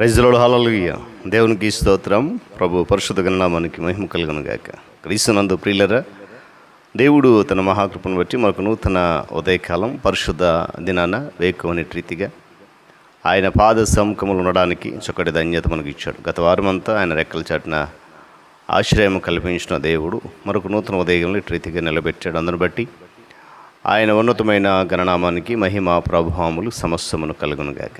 రైజులోడు hallelujah దేవునికి స్తోత్రం. ప్రభు పరిశుద్ధ గణనామానికి మహిమ కలుగును గాక. క్రీస్తునందు ప్రియులరా దేవుడు తన మహాకృపను బట్టి మనకు నూతన ఉదయకాలం పరిశుద్ధ దినాన వేకువని రీతిగా ఆయన పాద సముఖములు ఉండడానికి చొక్కటి ధన్యత మనకు ఇచ్చాడు గత వారం అంతా ఆయన రెక్కలు చాటిన ఆశ్రయం కల్పించిన దేవుడు మరొక నూతన ఉదయంలో ఇటు రీతిగా నిలబెట్టాడు. అందును బట్టి ఆయన ఉన్నతమైన గణనామానికి మహిమ ప్రభావములు సమస్యమును కలుగునుగాక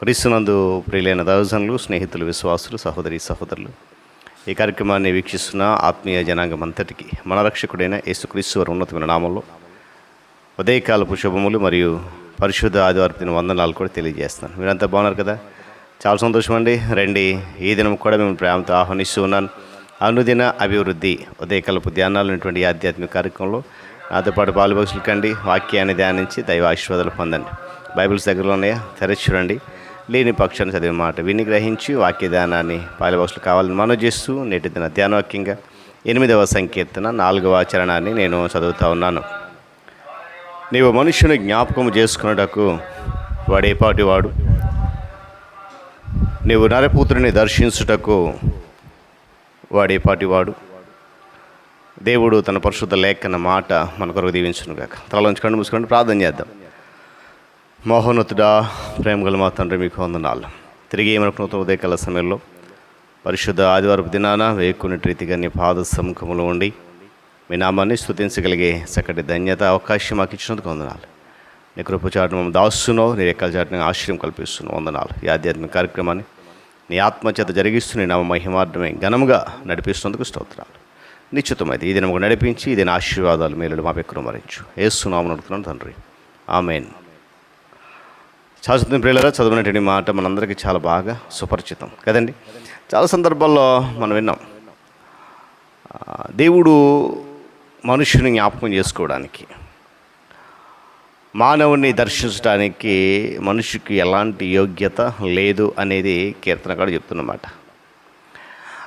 క్రీస్తునందు ప్రియులైన దర్శనులు స్నేహితులు విశ్వాసులు సహోదరి సహోదరులు ఈ కార్యక్రమాన్ని వీక్షిస్తున్న ఆత్మీయ జనాంగం అంతటికి మన రక్షకుడైన యేసుక్రీస్తు వారి ఉన్నతమైన నామంలో ఉదయకాలపు శుభములు మరియు పరిశుద్ధ ఆదివారం వందనాలు కూడా తెలియజేస్తాను మీరంతా బాగున్నారు కదా? చాలా సంతోషం అండి. రండి. ఈ దినం కూడా మేము ప్రేమతో ఆహ్వానిస్తూ ఉన్నాను. అనుదిన అభివృద్ధి ఉదయకాలపు ధ్యానాలు ఉన్నటువంటి ఆధ్యాత్మిక కార్యక్రమంలో నాతో పాటు పాలుభక్షులు కండి వాక్యాన్ని ధ్యానించి దైవ ఆశీర్వాదాలు పొందండి. బైబిల్స్ దగ్గరలో ఉన్నాయా? తెరచి చూడండి. లేని పక్షాన్ని చదివే మాట విని గ్రహించి వాక్యదానాన్ని ధ్యానాన్ని కావాలని మనం చేస్తూ నేటి దిన ధ్యానవాక్యంగా ఎనిమిదవ సంకీర్తన నాలుగవ ఆచరణాన్ని నేను చదువుతా ఉన్నాను. నీవు మనుషుని జ్ఞాపకం చేసుకున్నటకు వాడేపాటి వాడు. నీవు నరపుత్రుని దర్శించుటకు వాడేపాటి వాడు. దేవుడు తన పరిశుద్ధ లేఖన మాట మన కొరకు దీవించునుగాక. తలలోంచి కళ్ళు మూసుకొని ప్రార్థన చేద్దాం. మోహోన్నతుడా ప్రేమగల మా తండ్రి మీకు వందనాలు. తిరిగి మనకు ఉదయకాల సమయంలో పరిశుద్ధ ఆదివారపు దినాన వేకుని రీతిగా నీ పాద సముఖంలో ఉండి మీ నామాన్ని స్థుతించగలిగే చక్కటి ధన్యత అవకాశం మాకు ఇచ్చినందుకు వందనాలు. నీ కృపచాటును మమ్మల్ని దాస్తున్నావు నీ రెక్కల చాటుని ఆశ్రయం కల్పిస్తున్నావు. వందనాలు. ఈ ఆధ్యాత్మిక కార్యక్రమాన్ని నీ ఆత్మచేత జరిగిస్తున్న నీ నామ మహిమార్థమే ఘనముగా నడిపిస్తున్నందుకు స్తోత్రాలు. నిశ్చితమైతే ఈ దినము నడిపించి ఇది నా ఆశీర్వాదాలు మేలు మా పెక్కును మరించు ఏస్తున్నాము నడుతున్నాను తండ్రి. ఆమెన్. శాశ్వత ప్రియులరా చదివినటువంటి మాట మనందరికీ చాలా బాగా సుపరిచితం. కదండి? చాలా సందర్భాల్లో మనం విన్నాం. దేవుడు మనుషుని జ్ఞాపకం చేసుకోవడానికి మానవుని దర్శించడానికి మనిషికి ఎలాంటి యోగ్యత లేదు అనేది కీర్తనకాడు చెప్తున్నమాట.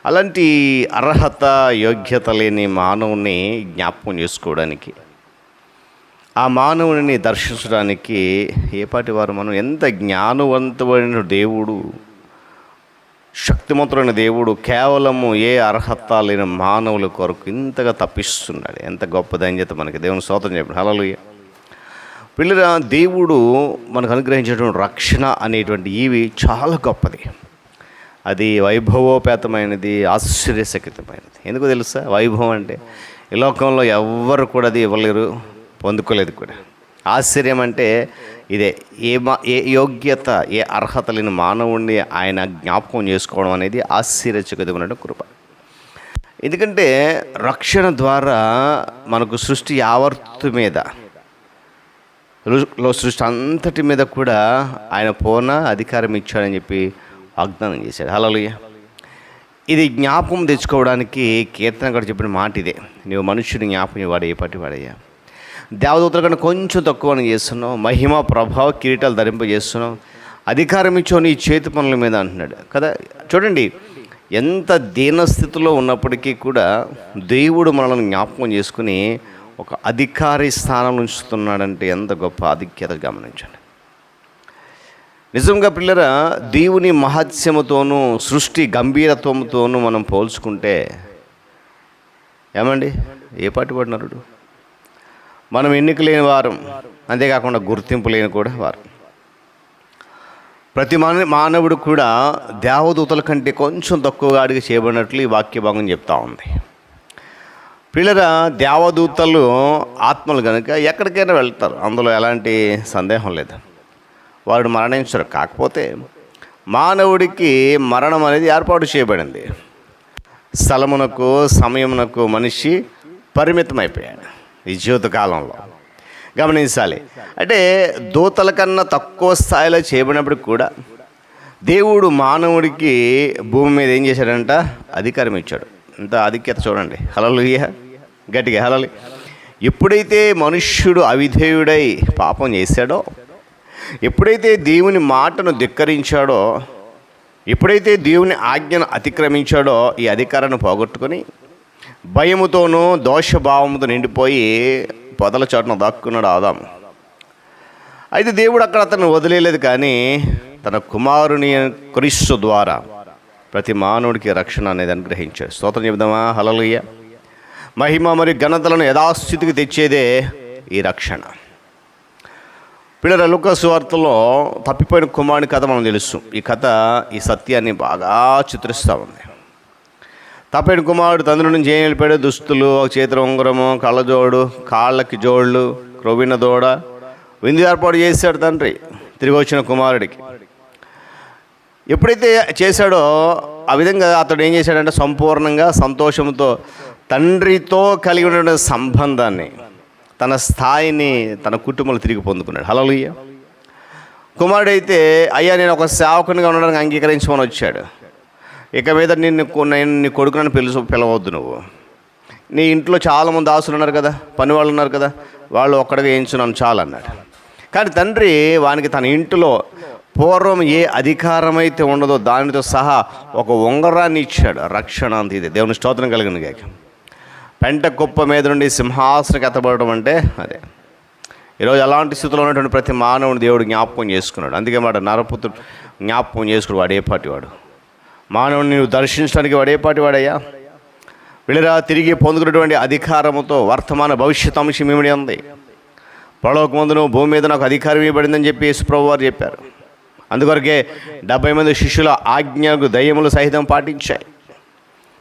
అలాంటి అర్హత యోగ్యత లేని మానవుని జ్ఞాపకం చేసుకోవడానికి ఆ మానవుని దర్శించడానికి ఏపాటి వారు మనం ఎంత జ్ఞానవంతమైన దేవుడు శక్తిమంతుడైన దేవుడు కేవలము ఏ అర్హత లేని మానవుల కొరకు ఇంతగా తప్పిస్తున్నాడు. ఎంత గొప్ప ధన్యత మనకి దేవుని సోతం చెప్పండి. హలలు పిల్లల దేవుడు మనకు అనుగ్రహించినటువంటి రక్షణ అనేటువంటి ఇవి చాలా గొప్పది. అది వైభవోపేతమైనది ఆశ్చర్యశక్తిమైనది ఎందుకు తెలుసా? వైభవం అంటే ఈ లోకంలో ఎవ్వరు కూడా అది ఇవ్వలేరు. పొందుకోలేదు కూడా. ఆశ్చర్యం అంటే ఇదే ఏ మా ఏ యోగ్యత ఏ అర్హత లేని మానవుణ్ణి ఆయన జ్ఞాపకం చేసుకోవడం అనేది ఆశ్చర్యచకితమైన కృప. ఎందుకంటే రక్షణ ద్వారా మనకు సృష్టి యావర్తు మీద లో సృష్టి అంతటి మీద కూడా ఆయన పూర్ణ అధికారం ఇచ్చాడని చెప్పి వాగ్దానం చేశాడు. హలోయ ఇది జ్ఞాపకం తెచ్చుకోవడానికి కీర్తన కూడా చెప్పిన మాట ఇదే నువ్వు మనుషుని జ్ఞాపకం వాడు ఏ వాడయ్యా దేవదూతల కన్నా కొంచెం తక్కువ చేస్తున్నావు. మహిమ ప్రభావ కిరీటాలు ధరింపజేస్తున్నావు. అధికారం ఇచ్చో నీ చేతి పనుల మీద అంటున్నాడు. కదా? చూడండి ఎంత దీనస్థితిలో ఉన్నప్పటికీ కూడా దేవుడు మనల్ని జ్ఞాపకం చేసుకుని ఒక అధికారి స్థానం ఉంచుతున్నాడంటే ఎంత గొప్ప ఆధిక్యత గమనించండి. నిజంగా పిల్లరా దేవుని మహత్యముతోనూ సృష్టి గంభీరత్వంతోనూ మనం పోల్చుకుంటే ఏమండి? ఏ పాటి పడినారు మనం ఎన్నిక లేని వారం. అంతేకాకుండా గుర్తింపు లేని కూడా వారు. ప్రతి మానవుడు కూడా దేవదూతల కంటే కొంచెం తక్కువగా అడిగి చేయబడినట్లు ఈ వాక్య భాగం చెప్తా ఉంది. పిల్లల దేవదూతలు ఆత్మలు కనుక ఎక్కడికైనా వెళ్తారు. అందులో ఎలాంటి సందేహం లేదు. వారు మరణించరు. కాకపోతే మానవుడికి మరణం అనేది ఏర్పాటు చేయబడింది. స్థలమునకు సమయమునకు మనిషి పరిమితమైపోయాడు. ఈ జీవితకాలంలో గమనించాలి. అంటే దూతల కన్నా తక్కువ స్థాయిలో చేయబడినప్పుడు కూడా దేవుడు మానవుడికి భూమి మీద ఏం చేశాడంట? అధికారం ఇచ్చాడు. ఇంత ఆధిక్యత చూడండి. హలలు గట్టిగా హలలు ఎప్పుడైతే మనుష్యుడు అవిధేయుడై పాపం చేశాడో ఎప్పుడైతే దేవుని మాటను ధిక్కరించాడో ఎప్పుడైతే దేవుని ఆజ్ఞను అతిక్రమించాడో ఈ అధికారాన్ని పోగొట్టుకొని భయముతోనూ దోషభావంతో నిండిపోయి పొదల చోటున దాక్కున్నాడు ఆదాము. అయితే దేవుడు అక్కడ అతను వదిలేలేదు కానీ తన కుమారుని క్రీస్తు ద్వారా ప్రతి మానవుడికి రక్షణ అనేది అనుగ్రహించాడు. స్తోత్రం చెబుదామా? హలలుయ్య మహిమ మరియు ఘనతలను యథాస్థితికి తెచ్చేదే ఈ రక్షణ. పిల్లల లుకస్ వార్తలో తప్పిపోయిన కుమారుని కథ మనం తెలుసు. ఈ కథ ఈ సత్యాన్ని బాగా చిత్రిస్తూ ఉంది. తప్పేడు కుమారుడు తండ్రి నుంచి ఏం వెళ్ళిపోయాడు దుస్తులు ఒక చేతుల ఉంగరము కళ్ళజోడు కాళ్ళకి జోళ్ళు క్రొవిన దూడ విందు ఏర్పాటు చేశాడు తండ్రి తిరిగి వచ్చిన కుమారుడికి. ఎప్పుడైతే చేశాడో ఆ విధంగా అతడు ఏం చేశాడంటే సంపూర్ణంగా సంతోషంతో తండ్రితో కలిగి ఉన్న సంబంధాన్ని తన స్థాయిని తన కుటుంబంలో తిరిగి పొందుకున్నాడు. హలోయ కుమారుడైతే అయ్యా నేను ఒక సేవకునిగా ఉండడానికి అంగీకరించమని వచ్చాడు. ఇక మీద నిన్ను నేను నీ కొడుకునని పిలుచు పిలవద్దు నువ్వు. నీ ఇంట్లో చాలామంది దాసులు ఉన్నారు కదా పని వాళ్ళు ఉన్నారు కదా వాళ్ళు ఒక్కడిగా వేయించున్నాను చాలు అన్నాడు. కానీ తండ్రి వానికి తన ఇంటిలో పూర్వం ఏ అధికారం అయితే ఉండదో దానితో సహా ఒక ఉంగరాన్ని ఇచ్చాడు రక్షణ అంత ఇది. దేవుని స్తోత్రం కలిగిన గాక. పెంట కుప్ప మీద నుండి సింహాసనకి ఎత్తబడడం అంటే అదే. ఈరోజు అలాంటి స్థితిలో ఉన్నటువంటి ప్రతి మానవుని దేవుడు జ్ఞాపకం చేసుకున్నాడు. అందుకే మాట నరపుత్రుడు జ్ఞాపకం చేసుకున్నాడు వాడు ఏ పాటి వాడు. మానవుని నువ్వు దర్శించడానికి వాడేపాటి వాడయ్యా. వీళ్ళరా తిరిగి పొందుకున్నటువంటి అధికారముతో వర్తమాన భవిష్యత్ అంశం ఏమిటి ఉంది పరలోకమందును భూమి మీద నాకు అధికారం ఇవ్వబడిందని చెప్పి యేసుప్రభు వారు చెప్పారు. అందుకొరకే డెబ్బై మంది శిష్యుల ఆజ్ఞకు దయ్యములు సహితం పాటించాయి.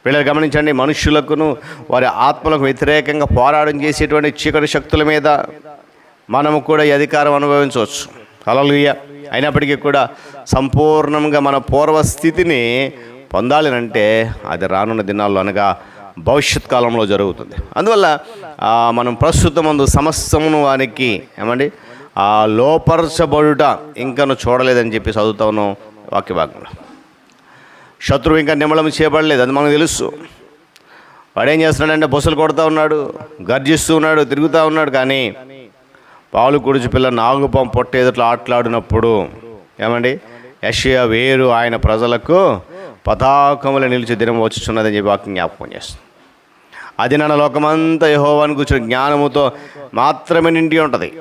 వీళ్ళని గమనించండి మనుషులకును వారి ఆత్మలకు వ్యతిరేకంగా పోరాటం చేసేటువంటి చీకటి శక్తుల మీద మనము కూడా ఈ అధికారం అనుభవించవచ్చు. అలలుయ్య అయినప్పటికీ కూడా సంపూర్ణంగా మన పూర్వస్థితిని పొందాలనంటే పొందాలి అంటే అది రానున్న దినాల్లో అనగా భవిష్యత్ కాలంలో జరుగుతుంది. అందువల్ల మనం ప్రస్తుతం ముందు సమస్తమును వానికి ఏమండి? ఆ లోపరచబడుట ఇంకను చూడలేదని చెప్పి చదువుతాను వాక్యభాగంలో శత్రువు ఇంకా నిమ్మలం చేయబడలేదు అది మనకు తెలుసు. వాడేం చేస్తున్నాడంటే బొసలు కొడుతూ ఉన్నాడు గర్జిస్తూ ఉన్నాడు తిరుగుతూ ఉన్నాడు కానీ పాలు కుడిచి పిల్ల నాగుపాం పొట్టేదట్లో ఆటలాడినప్పుడు ఏమండి? యషియా వేరు ఆయన ప్రజలకు పతాకములు నిలిచి దినం వచ్చుచున్నదని చెప్పి వాక్యం జ్ఞాపకం చేస్తుంది. అది నన్న లోకమంతా యహోవాని కూర్చుని జ్ఞానముతో మాత్రమే నిండి ఉంటుంది.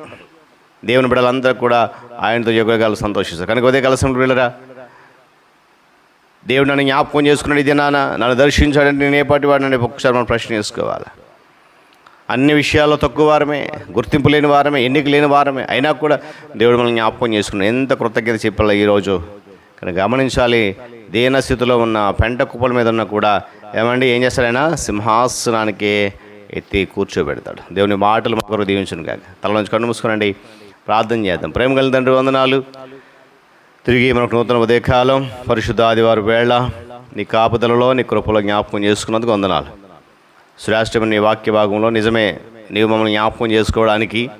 దేవుని బిడ్డలందరూ కూడా ఆయనతో యుగగాలు సంతోషిస్తారు. కనుక ఉదయ కలసం వెళ్ళరా? దేవుడు నన్ను జ్ఞాపకం చేసుకున్నాడు ఇది నాన్న. నన్ను దర్శించాడంటే నేను ఏ పాటి వాడిని ఒకసారి మనం ప్రశ్న చేసుకోవాలి అన్ని విషయాల్లో తక్కువ వారమే గుర్తింపు లేని వారమే ఎన్నిక లేని వారమే. అయినా కూడా దేవుడు మనల్ని జ్ఞాపకం చేసుకున్నాడు. ఎంత కృతజ్ఞత చెప్పాలి ఈరోజు కానీ గమనించాలి దీనస్థితిలో ఉన్న పెంట కుప్పల మీద ఉన్న కూడా ఏమండి ఏం చేస్తాడైనా సింహాసనానికి ఎత్తి కూర్చోబెడతాడు. దేవుని మాటలు మాకు దీవించను కాక తల నుంచి కన్ను మూసుకోనండి. ప్రార్థన చేద్దాం. ప్రేమ కలిగిన తండ్రి వందనాలు. తిరిగి మనకు నూతన ఉదయకాలం పరిశుద్ధ ఆదివారం వేళ నీ కాపుదలలో నీ కృపలో జ్ఞాపకం చేసుకున్నందుకు వందనాలు. శ్రేష్టమైన నీ వాక్య భాగంలో నిజమే. నీవు మమ్మల్ని జ్ఞాపకం చేసుకోవడానికి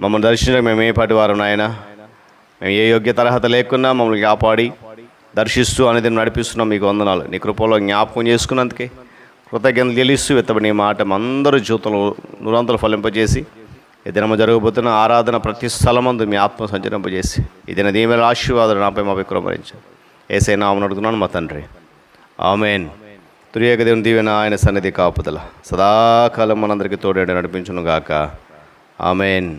మమ్మల్ని దర్శించడానికి మేము ఏ వారు నాయన? మేము ఏ యోగ్య తరహత లేకున్నా మమ్మల్ని కాపాడి దర్శిస్తూ అనేది నడిపిస్తున్నాం మీకు వందనాలు. నీ కృపలో జ్ఞాపకం చేసుకున్నందుకే కృతజ్ఞతలు తెలిస్తూ ఇతబడి నీ మాట అందరూ జీవితంలో నురంతలు ఫలింపజేసి ఈ దినము జరగబోతున్న ఆరాధన ప్రతి స్థలమందు మీ ఆత్మ సంచరింపజేసి ఈ దిన మీద ఆశీర్వాదాలు నాపై మా విక్రమరించు ఏసైనా నామని అడుగుతున్నాను మా తండ్రి. ఆమెన్. తురియేక దేవుని దీవెన ఆయన సన్నిధి కాపుదల. సదాకాలం మనందరికీ తోడేడు నడిపించును గాక ఆమెన్.